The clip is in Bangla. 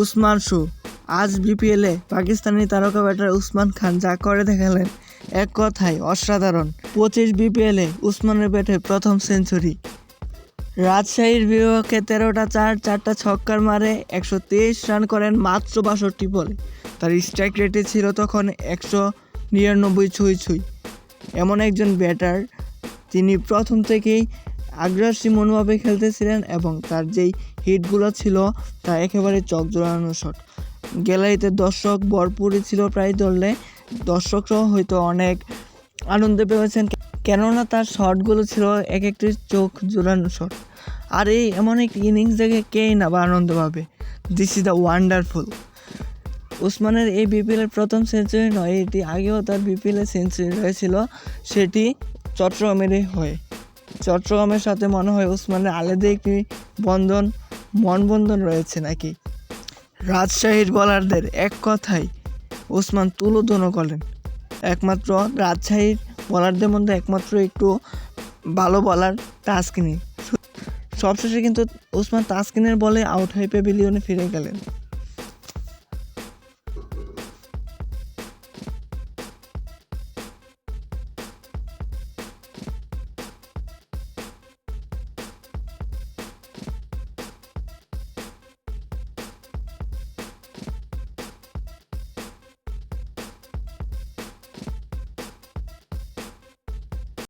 উসমান শু আজ বিপিএলে পাকিস্তানি তারকা ব্যাটার উসমান খান যা করে দেখালেন, এক কথায় অসাধারণ। পঁচিশ বিপিএলে উসমানের ব্যাটে প্রথম সেঞ্চুরি। রাজশাহীর বিপক্ষে তেরোটা চার, চারটা ছক্কার মারে একশো তেইশ রান করেন মাত্র বাষট্টি বলে। তার স্ট্রাইক রেটে ছিল তখন একশো নিরানব্বই ছুঁই ছুঁই। এমন একজন ব্যাটার, তিনি প্রথম থেকেই আগ্রাসী মনোভাবে খেলতেছিলেন এবং তার যেই হিটগুলো ছিল, তা একেবারে চক জোড়ানো শট। গ্যালারিতে দর্শক ভরপুরই ছিল প্রায় ধরলে দর্শকরাও হয়তো অনেক আনন্দ পেয়েছেন, কেননা তার শটগুলো ছিল এক একটি চোখ জোড়ানো শট। আর এই এমন একটি ইনিংস দেখে কেই না বা আনন্দ পাবে? দিস ইজ দ্য ওয়ান্ডারফুল উসমানের এই বিপিএলের প্রথম সেঞ্চুরি নয়, এটি আগেও তার বিপিএলের সেঞ্চুরি রয়েছিল, সেটি চট্টগ্রামেরই হয়ে। চট্টগ্রামের সাথে মনে হয় উসমানের আলাদা একটি বন্ধন মনবন্ধন রয়েছে নাকি? রাজশাহীর বলারদের এক কথায় ওসমান তুলোধন করেন একমাত্র রাজশাহীর বলারদের মধ্যে একমাত্র একটু ভালো বলার তাসকিনি। সবশেষে কিন্তু ওসমান তাসকিনের বলে আউট হয়ে পেভিলিয়নে ফিরে গেলেন।